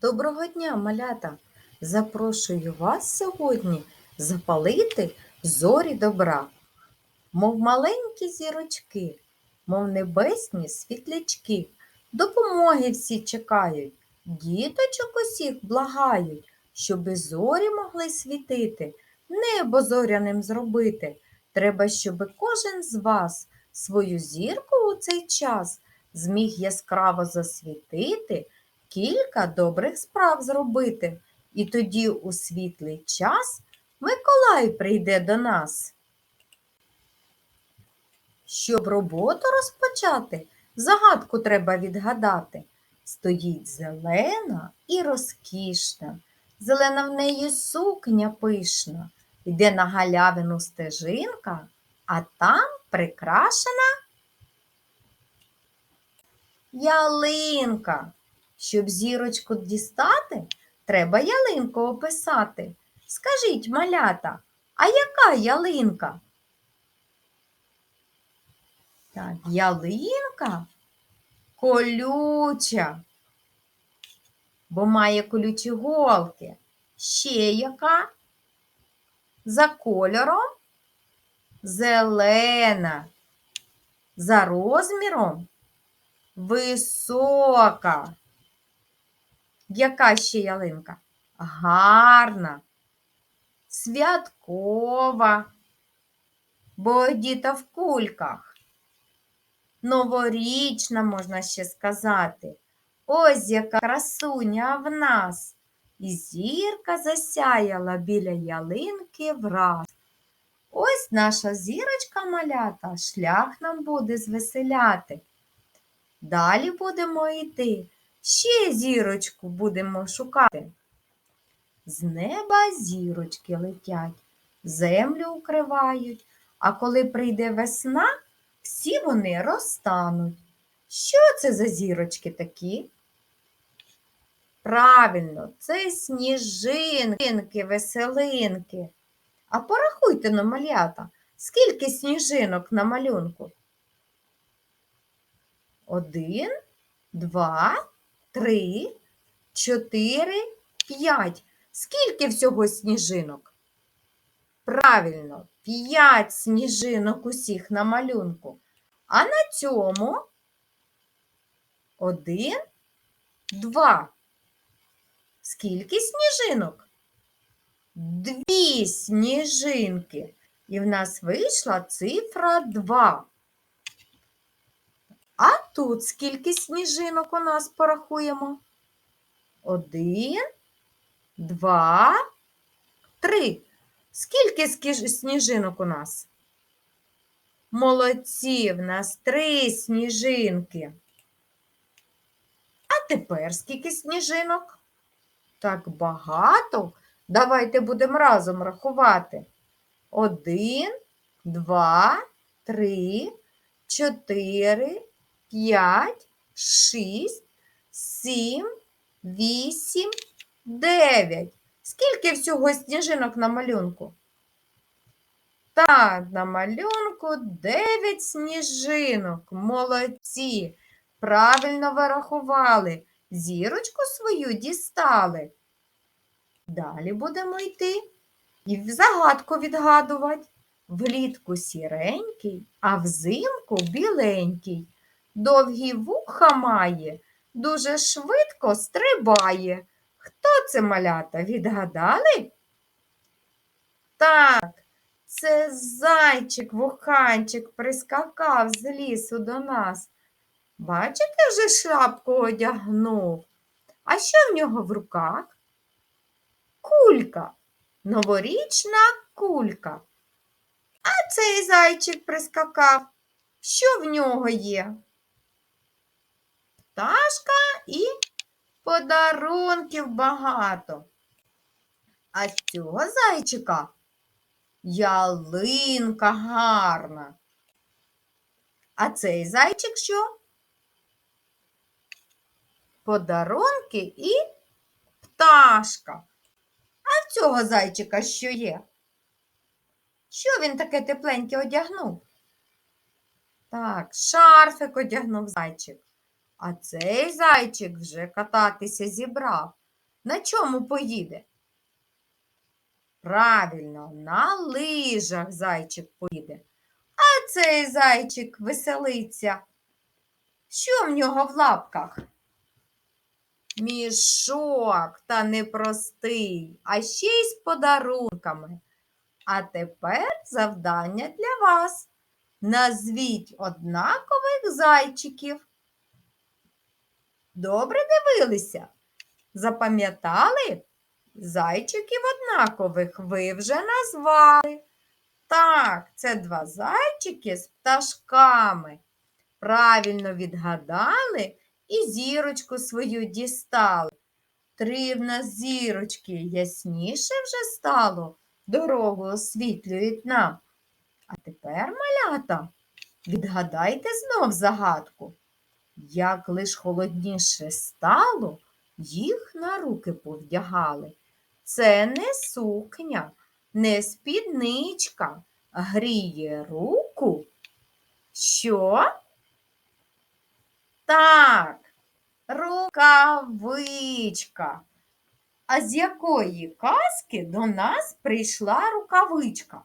Доброго дня, малята! Запрошую вас сьогодні запалити зорі добра, мов маленькі зірочки, мов небесні світлячки. Допомоги всі чекають, діточок усіх благають, щоби зорі могли світити, небо зоряним зробити. Треба, щоби кожен з вас свою зірку у цей час зміг яскраво засвітити кілька добрих справ зробити, і тоді у світлий час Миколай прийде до нас. Щоб роботу розпочати, загадку треба відгадати. Стоїть зелена і розкішна, зелена в неї сукня пишна, йде на галявину стежинка, а там прикрашена ялинка. Щоб зірочку дістати, треба ялинку описати. Скажіть, малята, а яка ялинка? Так, ялинка колюча, бо має колючі голки. Ще яка? За кольором зелена, за розміром висока. Яка ще ялинка? Гарна, святкова, бо одіта в кульках. Новорічна, можна ще сказати. Ось яка красуня в нас. І зірка засяяла біля ялинки враз. Ось наша зірочка малята, шлях нам буде звеселяти. Далі будемо йти ще зірочку будемо шукати. З неба зірочки летять, землю укривають, а коли прийде весна, всі вони розтануть. Що це за зірочки такі? Правильно, це сніжинки, веселинки. А порахуйте на малята, скільки сніжинок на малюнку? Один, два, три, чотири, п'ять. Скільки всього сніжинок? Правильно, п'ять сніжинок усіх на малюнку. А на цьому один, два. Скільки сніжинок? Дві сніжинки. І в нас вийшла цифра 2. Тут скільки сніжинок у нас порахуємо? Один, два, три. Скільки сніжинок у нас? Молодці, в нас три сніжинки. А тепер скільки сніжинок? Так багато. Давайте будемо разом рахувати. Один, два, три, чотири, п'ять, шість, сім, вісім, дев'ять. Скільки всього сніжинок на малюнку? Так, на малюнку дев'ять сніжинок. Молодці. Правильно вирахували. Зірочку свою дістали. Далі будемо йти і загадку відгадувати. Влітку сіренький, а взимку біленький. Довгі вуха має, дуже швидко стрибає. Хто це малята? Відгадали? Так, це зайчик вуханчик прискакав з лісу до нас. Бачите, вже шапку одягнув. А що в нього в руках? Кулька, новорічна кулька. А цей зайчик прискакав. Що в нього є? Пташка і подарунків багато. А з цього зайчика ялинка гарна. А цей зайчик що? Подарунки і пташка. А в цього зайчика що є? Що він таке тепленьке одягнув? Так, шарфик одягнув зайчик. А цей зайчик вже кататися зібрав. На чому поїде? Правильно, на лижах зайчик поїде. А цей зайчик веселиться. Що в нього в лапках? Мішок та непростий, а ще й з подарунками. А тепер завдання для вас. Назвіть однакових зайчиків. Добре дивилися? Запам'ятали? Зайчиків однакових ви вже назвали. Так, це два зайчики з пташками. Правильно відгадали і зірочку свою дістали. Три в нас зірочки ясніше вже стало, дорогу освітлюють нам. А тепер, малята, відгадайте знов загадку. Як лиш холодніше стало, їх на руки повдягали. Це не сукня, не спідничка, гріє руку. Що? Так, рукавичка. А з якої казки до нас прийшла рукавичка?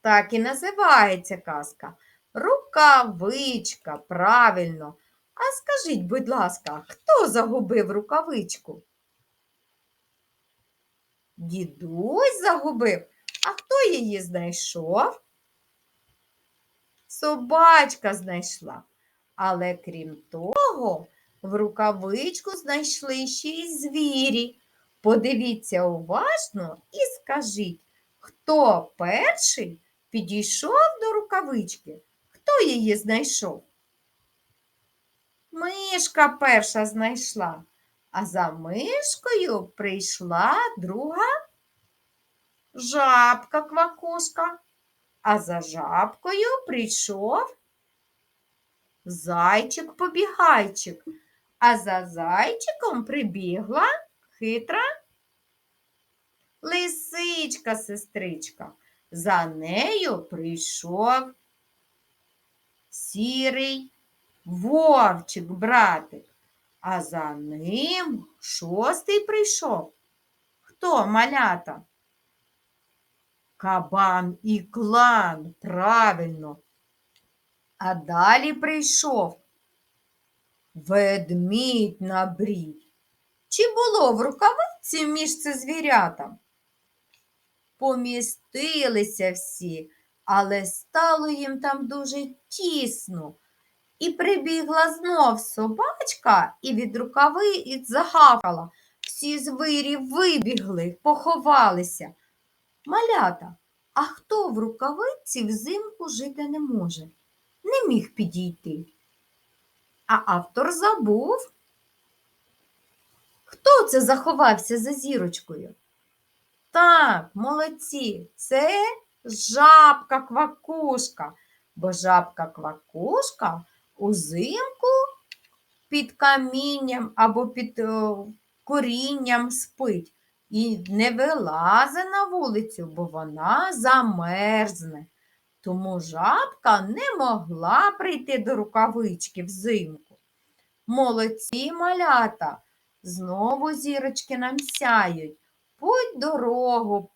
Так і називається казка. Рукавичка, правильно. А скажіть, будь ласка, хто загубив рукавичку? Дідусь загубив, а хто її знайшов? Собачка знайшла. Але крім того, в рукавичку знайшли ще й звірі. Подивіться уважно і скажіть, хто перший підійшов до рукавички? Її знайшов? Мишка перша знайшла, а за мишкою прийшла друга жабка квакушка, а за жабкою прийшов зайчик-побігайчик, а за зайчиком прибігла хитра лисичка-сестричка. За нею прийшов сірий вовчик, братик, а за ним шостий прийшов. Хто малята? Кабан і клан, правильно. А далі прийшов ведмідь на брід. Чи було в рукавиці між це звірятам? Помістилися всі, але стало їм там дуже тісно. І прибігла знов собачка і від рукави і загавкала. Всі звирі вибігли, поховалися. Малята, а хто в рукавиці взимку жити не може? Не міг підійти. А автор забув. Хто це заховався за зірочкою? Так, молодці, це жабка квакушка, бо жабка квакушка узимку під камінням або під о, корінням спить і не вилазить на вулицю, бо вона замерзне. Тому жабка не могла прийти до рукавички взимку. Молодці малята, знову зірочки нам сяють, путь дорогу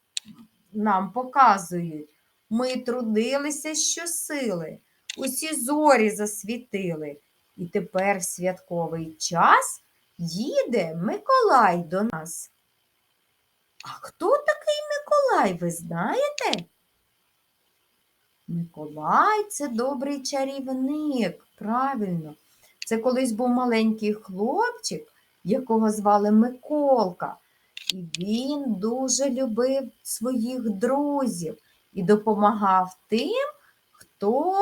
нам показують. Ми трудилися щосили, усі зорі засвітили. І тепер в святковий час їде Миколай до нас. А хто такий Миколай, ви знаєте? Миколай це добрий чарівник, правильно. Це колись був маленький хлопчик, якого звали Миколка. І він дуже любив своїх друзів і допомагав тим, хто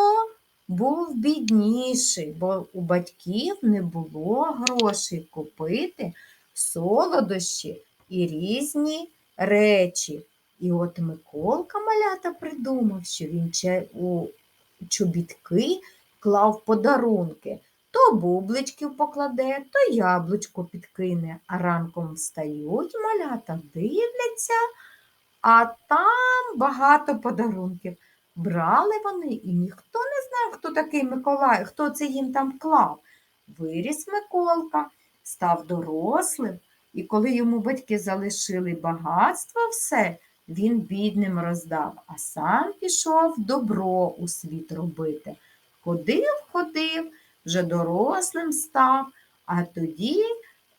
був бідніший, бо у батьків не було грошей купити солодощі і різні речі. І от Миколка малята придумав, що він у чобітки клав подарунки. То бубличків покладе, то яблучко підкине, а ранком встають малята, дивляться, а там багато подарунків. Брали вони, і ніхто не знав, хто такий Миколай, хто це їм там клав. Виріс Миколка, став дорослим, і коли йому батьки залишили багатство все, він бідним роздав, а сам пішов добро у світ робити. Ходив, ходив, вже дорослим став, а тоді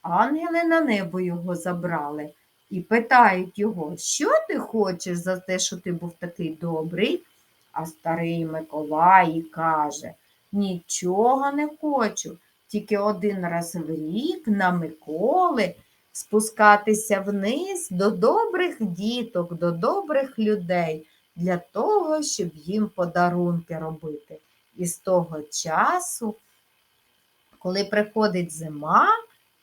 ангели на небо його забрали і питають його, що ти хочеш за те, що ти був такий добрий? А старий Миколай каже, нічого не хочу, тільки один раз в рік на Миколи спускатися вниз до добрих діток, до добрих людей для того, щоб їм подарунки робити. І з того часу, коли приходить зима,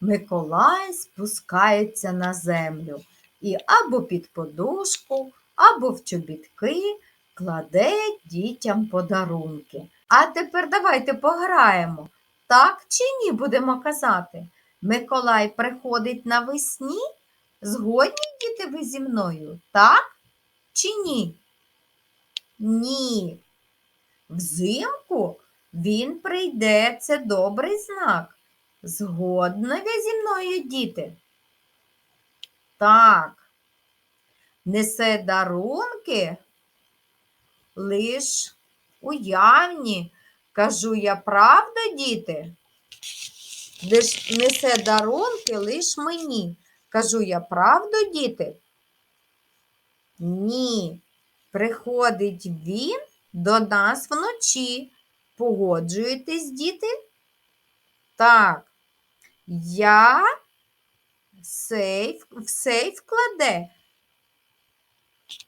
Миколай спускається на землю і або під подушку, або в чобітки кладе дітям подарунки. А тепер давайте пограємо. Так чи ні, будемо казати. Миколай приходить навесні? Згодні діти ви зі мною? Так чи ні? Ні. Взимку він прийде, це добрий знак. Згодні ви зі мною, діти? Так. Несе дарунки лиш уявні. Кажу я правда, діти? Несе дарунки лиш мені. Кажу я правду, діти? Ні. Приходить він до нас вночі. Погоджуєтесь, діти? Так. Я сейф, в сейф кладе.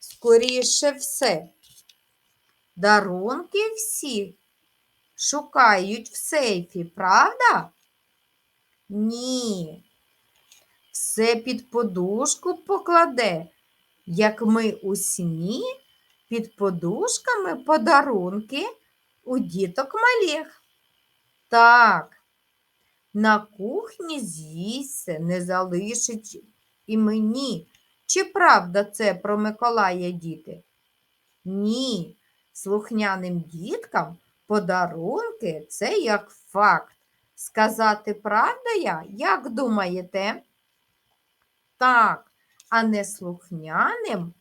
Скоріше все. Дарунки всі шукають в сейфі, правда? Ні. Все під подушку покладе, як ми у сні під подушками подарунки у діток малих. Так, на кухні з'їсться, не залишить і мені. Чи правда це про Миколая, діти? Ні. Слухняним діткам подарунки це як факт. Сказати правда я, як думаєте? Так, а не слухняним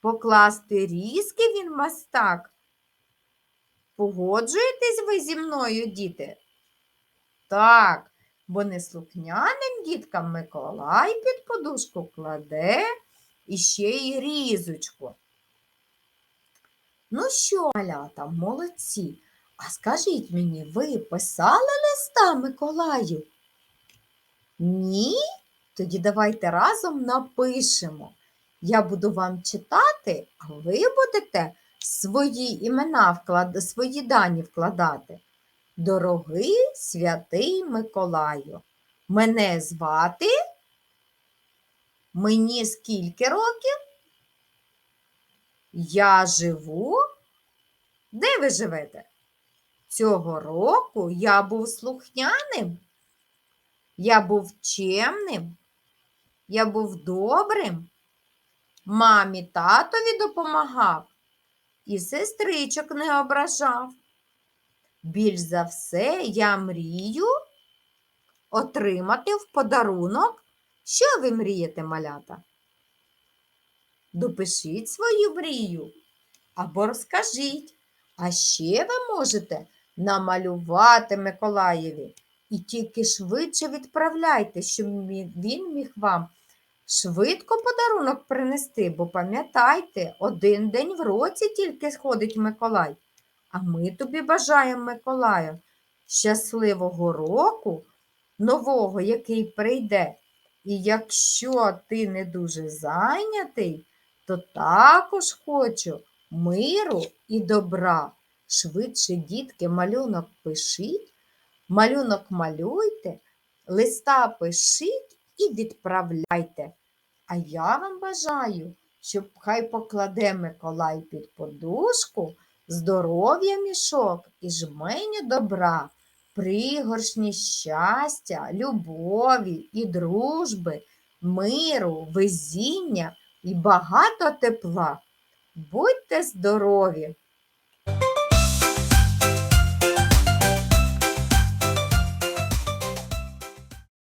покласти різки він мастак. Погоджуєтесь ви зі мною, діти? Так, бо неслухняним діткам Миколай під подушку кладе і ще й різочку. Ну що, малята, молодці. А скажіть мені, ви писали листа Миколаю? Ні? Тоді давайте разом напишемо. Я буду вам читати, а ви будете свої імена вклад... свої дані вкладати. Дорогий святий Миколаю, мене звати? Мені скільки років? Я живу? Де ви живете? Цього року я був слухняним, я був чемним, я був добрим, мамі татові допомагав і сестричок не ображав. Більш за все я мрію отримати в подарунок. Що ви мрієте, малята? Допишіть свою мрію або розкажіть. А ще ви можете намалювати Миколаєві і тільки швидше відправляйте, щоб він міг вам швидко подарунок принести, бо пам'ятайте, один день в році тільки сходить Миколай. А ми тобі бажаємо, Миколаю, щасливого року, нового, який прийде. І якщо ти не дуже зайнятий, то також хочу миру і добра. Швидше, дітки, малюнок пишіть, малюнок малюйте, листа пишіть і відправляйте. А я вам бажаю, щоб хай покладе Миколай під подушку здоров'я мішок і жменю добра, пригоршні щастя, любові і дружби, миру, везіння і багато тепла. Будьте здорові!